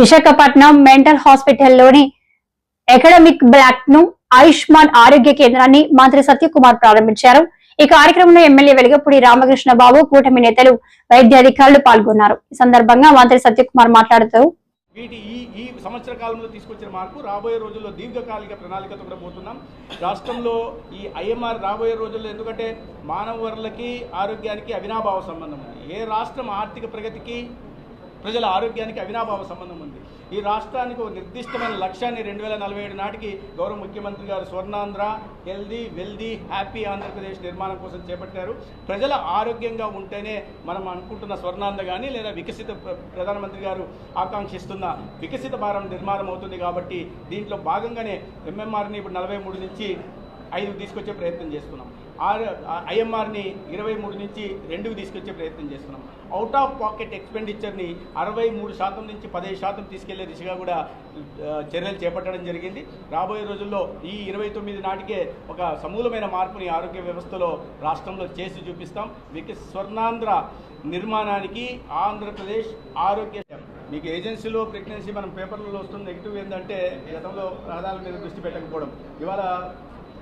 Visakhapatnam mental హాస్పిటల్లోని academic బ్లాక్ను ఆయుష్మాన్ ఆరోగ్య కేంద్రాన్ని మంత్రి సత్యకుమార్ ప్రారంభించారు. ఈ కార్యక్రమంలో ఎమ్మెల్యే వెలుగపూడి రామకృష్ణ బాబు కూటమి నేతలు వైద్య అధికారులు పాల్గొన్నారు. ఈ సందర్భంగా మంత్రి సత్యకుమార్ మాట్లాడుతూ వీటి ఈ ఈ సంవత్సర కాలంలో తీసుకొచ్చిన మార్పు రాబోయే రోజుల్లో దీర్ఘకాలిక ప్రణాళికతో కూడా పోతున్నాం. రాష్ట్రంలో ఈ ఐఎంఆర్ రాబోయే రోజుల్లో ఎందుకంటే మానవ వనరులకి ఆరోగ్యానికి అవినాభావ సంబంధం ఉంది. ఏ రాష్ట్రం ఆర్థిక ప్రగతికి ప్రజల ఆరోగ్యానికి అవినాభావ సంబంధం ఉంది. ఈ రాష్ట్రానికి ఒక నిర్దిష్టమైన లక్ష్యాన్ని రెండు వేల నలభై ఏడు నాటికి గౌరవ ముఖ్యమంత్రి గారు Swarnandhra healthy wealthy happy Andhra Pradesh నిర్మాణం కోసం చేపట్టారు. ప్రజల ఆరోగ్యంగా ఉంటేనే మనం అనుకుంటున్న స్వర్ణాంధ్ర కానీ లేదా వికసిత ప్ర- ప్రధానమంత్రి గారు ఆకాంక్షిస్తున్న వికసిత భారం నిర్మాణం అవుతుంది కాబట్టి దీంట్లో భాగంగానే ఎంఎంఆర్ని ఇప్పుడు నలభై మూడు నుంచి ఐదు తీసుకొచ్చే ప్రయత్నం చేస్తున్నాం. ఐఎంఆర్ని ఇరవై మూడు నుంచి రెండుకు తీసుకొచ్చే ప్రయత్నం చేస్తున్నాం. అవుట్ ఆఫ్ పాకెట్ ఎక్స్పెండిచర్ని అరవై మూడు శాతం నుంచి పదిహేను శాతం తీసుకెళ్ళే దిశగా కూడా చర్యలు చేపట్టడం జరిగింది. రాబోయే రోజుల్లో ఈ ఇరవై తొమ్మిది నాటికే ఒక సమూలమైన మార్పుని ఆరోగ్య వ్యవస్థలో రాష్ట్రంలో చేసి చూపిస్తాం. విక స్వర్ణాంధ్ర నిర్మాణానికి ఆంధ్రప్రదేశ్ ఆరోగ్య మీకు ఏజెన్సీలో ప్రెగ్నెన్సీ మనం పేపర్లలో వస్తుంది. నెగిటివ్ ఏంటంటే గతంలో రహదారుల మీద దృష్టి పెట్టకపోవడం. ఇవాళ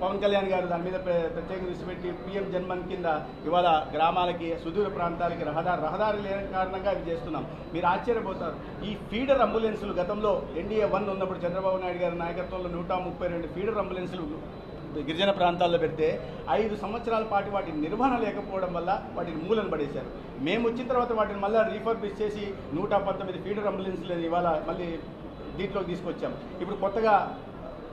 పవన్ కళ్యాణ్ గారు దాని మీద ప్రత్యేక దృష్టి పెట్టి పిఎం జన్మన్ కింద ఇవాళ గ్రామాలకి సుదూర ప్రాంతాలకి రహదారి రహదారి లేని కారణంగా ఇవి చేస్తున్నాం. మీరు ఆశ్చర్యపోతారు. ఈ ఫీడర్ అంబులెన్సులు గతంలో ఎన్డీఏ వన్ ఉన్నప్పుడు చంద్రబాబు నాయుడు గారి నాయకత్వంలో నూట ముప్పై రెండు ఫీడర్ అంబులెన్సులు గిరిజన ప్రాంతాల్లో పెడితే ఐదు సంవత్సరాల పాటు వాటి నిర్వహణ లేకపోవడం వల్ల వాటిని మూలను పడేశారు. మేము వచ్చిన తర్వాత వాటిని మళ్ళీ రీఫర్బిష్ చేసి నూట పంతొమ్మిది ఫీడర్ అంబులెన్స్లు ఇవాళ మళ్ళీ దీంట్లోకి తీసుకొచ్చాం. ఇప్పుడు కొత్తగా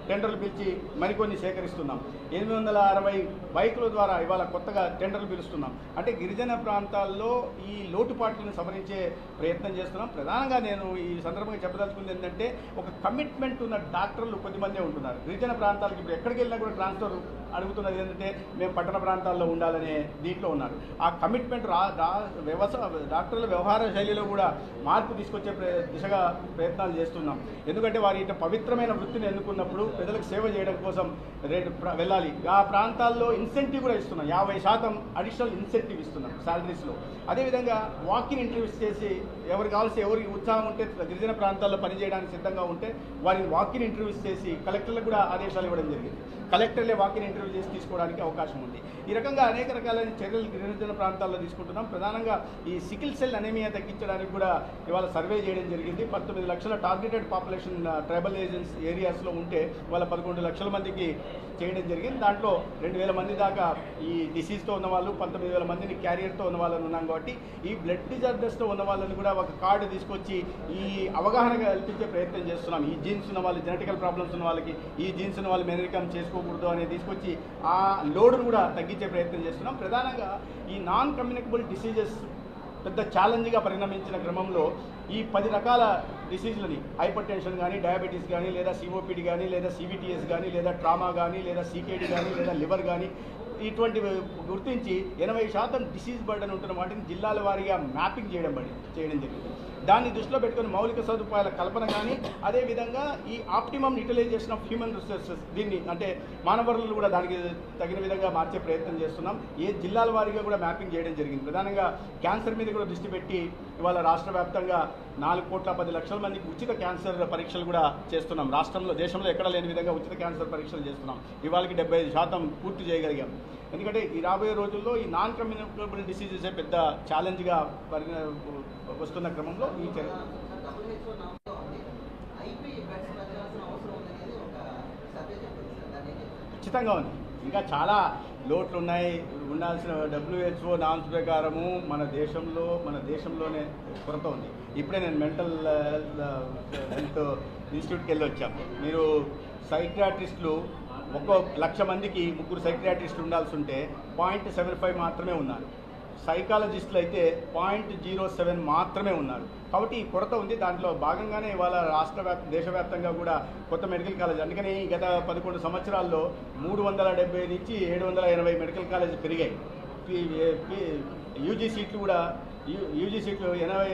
టెండర్లు పిలిచి మరికొన్ని సేకరిస్తున్నాం. ఎనిమిది వందల అరవై బైకుల ద్వారా ఇవాళ కొత్తగా టెండర్లు పిలుస్తున్నాం. అంటే గిరిజన ప్రాంతాల్లో ఈ లోటుపాట్లను సవరించే ప్రయత్నం చేస్తున్నాం. ప్రధానంగా నేను ఈ సందర్భంగా చెప్పదలుచుకుంది ఏంటంటే ఒక కమిట్మెంట్ ఉన్న డాక్టర్లు కొద్దిమందే ఉంటున్నారు. గిరిజన ప్రాంతాలకు ఇప్పుడు ఎక్కడికి వెళ్ళినా కూడా ట్రాన్స్ఫర్ అడుగుతున్నది ఏంటంటే మేము పట్టణ ప్రాంతాల్లో ఉండాలనే దీంట్లో ఉన్నారు. ఆ కమిట్మెంట్ రా వ్యవసాయ డాక్టర్ల వ్యవహార శైలిలో కూడా మార్పు తీసుకొచ్చే ప్ర- దిశగా ప్రయత్నాలు చేస్తున్నాం. ఎందుకంటే వారి ఇట్లా పవిత్రమైన వృత్తిని ఎన్నుకున్నప్పుడు ప్రజలకు సేవ చేయడం కోసం రేటు వెళ్ళాలి. ఆ ప్రాంతాల్లో ఇన్సెంటివ్ కూడా ఇస్తున్నాం. యాభై శాతం అడిషనల్ ఇన్సెంటివ్ ఇస్తున్నాం శాలరీస్లో అదేవిధంగా వాకింగ్ ఇంటర్వ్యూస్ చేసి ఎవరు కావాల్సి ఎవరికి ఉత్సాహం ఉంటే గిరిజన ప్రాంతాల్లో పనిచేయడానికి సిద్ధంగా ఉంటే వారిని వాకింగ్ ఇంటర్వ్యూస్ చేసి కలెక్టర్లకు కూడా ఆదేశాలు ఇవ్వడం జరిగింది. కలెక్టర్లే వాకిన్ ఇంటర్వ్యూ చేసి తీసుకోవడానికి అవకాశం ఉంది. ఈ రకంగా అనేక రకాలైన చర్యలు గిరిజన ప్రాంతాల్లో తీసుకుంటున్నాం. ప్రధానంగా ఈ సికిల్ సెల్ అనేమియా తగ్గించడానికి కూడా ఇవాళ సర్వే చేయడం జరిగింది. పంతొమ్మిది లక్షల టార్గెటెడ్ పాపులేషన్ ట్రైబల్ ఏజెన్స్ ఏరియాస్లో ఉంటే వాళ్ళ పదకొండు లక్షల మందికి చేయడం జరిగింది. దాంట్లో రెండు వేల మంది దాకా ఈ డిసీజ్తో ఉన్న వాళ్ళు పంతొమ్మిది వేల మందిని క్యారియర్తో ఉన్న వాళ్ళని ఉన్నాం కాబట్టి ఈ బ్లడ్ డిజార్డర్స్తో ఉన్న వాళ్ళని కూడా ఒక కార్డు తీసుకొచ్చి ఈ అవగాహన కల్పించే ప్రయత్నం చేస్తున్నాం. ఈ జీన్స్ ఉన్న వాళ్ళు జెనటికల్ ప్రాబ్లమ్స్ ఉన్న వాళ్ళకి ఈ జీన్స్ ఉన్న వాళ్ళు మెనరికం తీసుకోకూడదు అనేది తీసుకొచ్చి ఆ లోడ్ను కూడా తగ్గించే ప్రయత్నం చేస్తున్నాం. ప్రధానంగా ఈ నాన్ కమ్యూనికబుల్ డిసీజెస్ పెద్ద ఛాలెంజ్గా పరిణమించిన క్రమంలో ఈ పది రకాల డిసీజ్లని హైపర్ టెన్షన్ కానీ డయాబెటీస్ కానీ లేదా సిఓపిడి కానీ లేదా సివిటిఎస్ కానీ లేదా ట్రామా కానీ లేదా సీకేడి కానీ లేదా లివర్ కానీ ఇటువంటి గుర్తించి ఎనభై శాతం డిసీజ్ బర్డన్ ఉంటున్న వాటిని జిల్లాల వారీగా మ్యాపింగ్ చేయడం పడి చేయడం జరిగింది. దాన్ని దృష్టిలో పెట్టుకుని మౌలిక సదుపాయాల కల్పన కానీ అదేవిధంగా ఈ optimum utilization of human resources దీన్ని అంటే మానవ వనరులు కూడా దానికి తగిన విధంగా మార్చే ప్రయత్నం చేస్తున్నాం. ఏ జిల్లాల వారీగా కూడా మ్యాపింగ్ చేయడం జరిగింది. ప్రధానంగా క్యాన్సర్ మీద కూడా దృష్టి పెట్టి ఇవాళ రాష్ట్ర వ్యాప్తంగా నాలుగు కోట్ల పది లక్షల మందికి ఉచిత క్యాన్సర్ పరీక్షలు కూడా చేస్తున్నాం. రాష్ట్రంలో దేశంలో ఎక్కడ లేని విధంగా ఉచిత క్యాన్సర్ పరీక్షలు చేస్తున్నాం. ఇవాళకి డెబ్బై ఐదు శాతం పూర్తి చేయగలిగాం. ఎందుకంటే ఈ రాబోయే రోజుల్లో ఈ నాన్ కమ్యూనికబుల్ డిసీజెస్ పెద్ద ఛాలెంజ్గా పరి వస్తున్న క్రమంలో ఈ చర్య ఖచ్చితంగా ఉంది. ఇంకా చాలా లోట్లు ఉన్నాయి ఉండాల్సిన డబ్ల్యూహెచ్ఓ నాన్స్ ప్రకారము మన దేశంలో మన దేశంలోనే కొరత ఉంది. ఇప్పుడే నేను మెంటల్ హెల్త్ ఇన్స్టిట్యూట్కి వెళ్ళి వచ్చాను మీరు సైక్రాటిస్టులు ఒక్కో లక్ష మందికి ముగ్గురు సైక్రాటిస్టులు ఉండాల్సి ఉంటే పాయింట్ సెవెన్ ఫైవ్ మాత్రమే ఉన్నారు సైకాలజిస్టులు అయితే పాయింట్ జీరో సెవెన్ మాత్రమే ఉన్నారు. కాబట్టి ఈ కొరత ఉంది. దాంట్లో భాగంగానే ఇవాళ రాష్ట్ర వ్యాప్త దేశవ్యాప్తంగా కూడా కొత్త మెడికల్ కాలేజ్ అందుకనే గత పదకొండు సంవత్సరాల్లో మూడు వందల డెబ్బై నుంచి ఏడు వందల ఎనభై మెడికల్ కాలేజ్ పెరిగాయి. పి- యూజీ సీట్లు కూడా యూజీ సీట్లు ఎనభై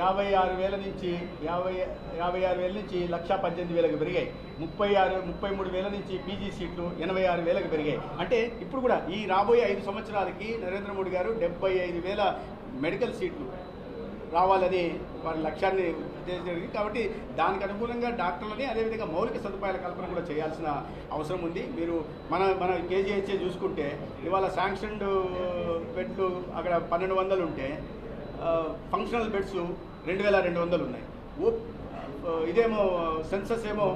యాభై ఆరు వేల నుంచి యాభై యాభై ఆరు వేల నుంచి లక్ష పద్దెనిమిది వేలకు పెరిగాయి. ముప్పై ఆరు ముప్పై మూడు వేల నుంచి పీజీ సీట్లు ఎనభై ఆరు వేలకు పెరిగాయి. అంటే ఇప్పుడు కూడా ఈ రాబోయే ఐదు సంవత్సరాలకి నరేంద్ర మోడీ గారు డెబ్బై ఐదు వేల మెడికల్ సీట్లు రావాలని వారి లక్ష్యాన్ని ఉద్దేశించింది కాబట్టి దానికి అనుగుణంగా డాక్టర్లని అదేవిధంగా మౌలిక సదుపాయాల కల్పన కూడా చేయాల్సిన అవసరం ఉంది. మీరు మన మన కేజీహెచ్ఏ చూసుకుంటే ఇవాళ శాంక్షన్డ్ బెడ్లు అక్కడ పన్నెండు వందలు ఉంటే ఫంక్షనల్ బెడ్స్ రెండు వేల రెండు వందలు ఉన్నాయి ఓ- ఇదేమో సెన్సస్ ఏమో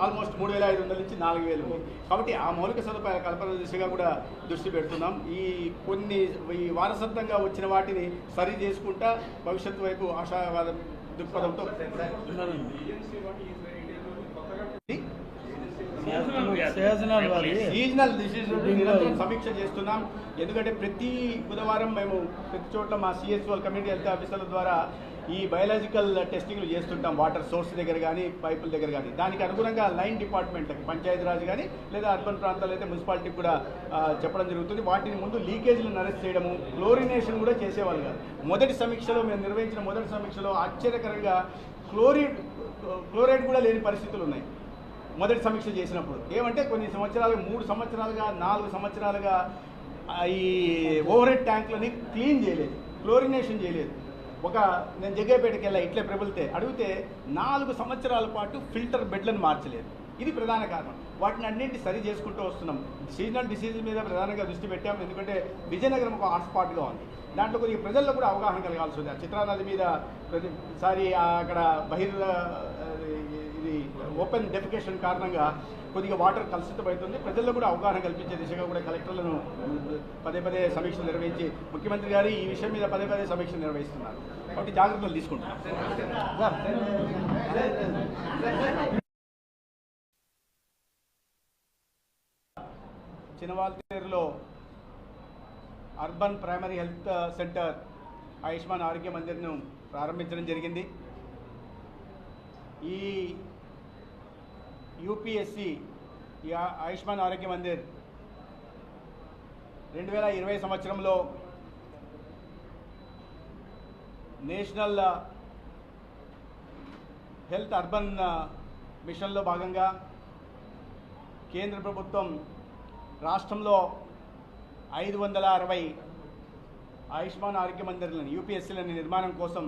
ఆల్మోస్ట్ మూడు వేల ఐదు వందల నుంచి నాలుగు వేలు ఉంది కాబట్టి ఆ మౌలిక సదుపాయాల కల్పన దిశగా కూడా దృష్టి పెడుతున్నాం ఈ కొన్ని ఈ వారసత్వంగా వచ్చిన వాటిని సరి చేసుకుంటా భవిష్యత్తు వైపు ఆశావాద దృక్పథంతో సీజనల్ డిసీజ్ నిరంతరం సమీక్ష చేస్తున్నాం. ఎందుకంటే ప్రతి బుధవారం మేము ప్రతి చోట్ల మా సిఎస్ఓ కమ్యూనిటీ హెల్త్ ఆఫీసర్ల ద్వారా ఈ బయలాజికల్ టెస్టింగ్లు చేస్తుంటాం. వాటర్ సోర్స్ దగ్గర కానీ పైపుల దగ్గర కానీ దానికి అనుగుణంగా లైన్ డిపార్ట్మెంట్లకి పంచాయతీరాజ్ కానీ లేదా అర్బన్ ప్రాంతాలు అయితే మున్సిపాలిటీకి కూడా చెప్పడం జరుగుతుంది. వాటిని ముందు లీకేజీలను అరెస్ట్ చేయడము క్లోరినేషన్ కూడా చేసేవాళ్ళు కాదు. మొదటి సమీక్షలో మేము నిర్వహించిన మొదటి సమీక్షలో ఆశ్చర్యకరంగా క్లోరిడ్ క్లోరైడ్ కూడా లేని పరిస్థితులు ఉన్నాయి. మొదటి సమీక్ష చేసినప్పుడు. ఏమంటే కొన్ని సంవత్సరాలుగా మూడు సంవత్సరాలుగా నాలుగు సంవత్సరాలుగా ఈ ఓవర్ హెడ్ ట్యాంకులని క్లీన్ చేయలేదు క్లోరినేషన్ చేయలేదు. ఒక నేను జగ్గేపేటకి వెళ్ళా ఇట్లే ప్రభులితే అడిగితే నాలుగు సంవత్సరాల పాటు ఫిల్టర్ బెడ్లను మార్చలేదు. ఇది ప్రధాన కారణం. వాటిని అన్నింటి సరి చేసుకుంటూ వస్తున్నాం. సీజనల్ డిసీజ్ మీద ప్రధానంగా దృష్టి పెట్టాము ఎందుకంటే విజయనగరం ఒక హాట్స్పాట్గా ఉంది. దాంట్లో కొద్దిగా ప్రజల్లో కూడా అవగాహన కలగాల్సి ఉంది. ఆ చిత్రానది మీద ప్రతిసారి అక్కడ బహిర్ ఓపెన్ డెఫికేషన్ కారణంగా కొద్దిగా వాటర్ కలుషితమవుతుంది. ప్రజల్లో కూడా అవగాహన కల్పించే దిశగా కూడా కలెక్టర్లను పదే పదే సమీక్షలు నిర్వహించి ముఖ్యమంత్రి గారు ఈ విషయం మీద పదే పదే సమీక్షలు నిర్వహిస్తున్నారు. కాబట్టి జాగ్రత్తలు తీసుకుంటున్నారు చినవాల్తేరులో urban primary health centre Ayushman Arogya మందిర్ను ప్రారంభించడం జరిగింది. ఈ యూపీఎస్సి ఈ ఆయుష్మాన్ ఆరోగ్య మందిర్ రెండు వేల ఇరవై సంవత్సరంలో నేషనల్ హెల్త్ అర్బన్ మిషన్లో భాగంగా కేంద్ర ప్రభుత్వం రాష్ట్రంలో ఐదు వందల అరవై ఆయుష్మాన్ ఆరోగ్య మందిర్లను యూపీఎస్సీలను నిర్మాణం కోసం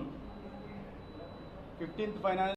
ఫిఫ్టీన్త్ ఫైనాన్స్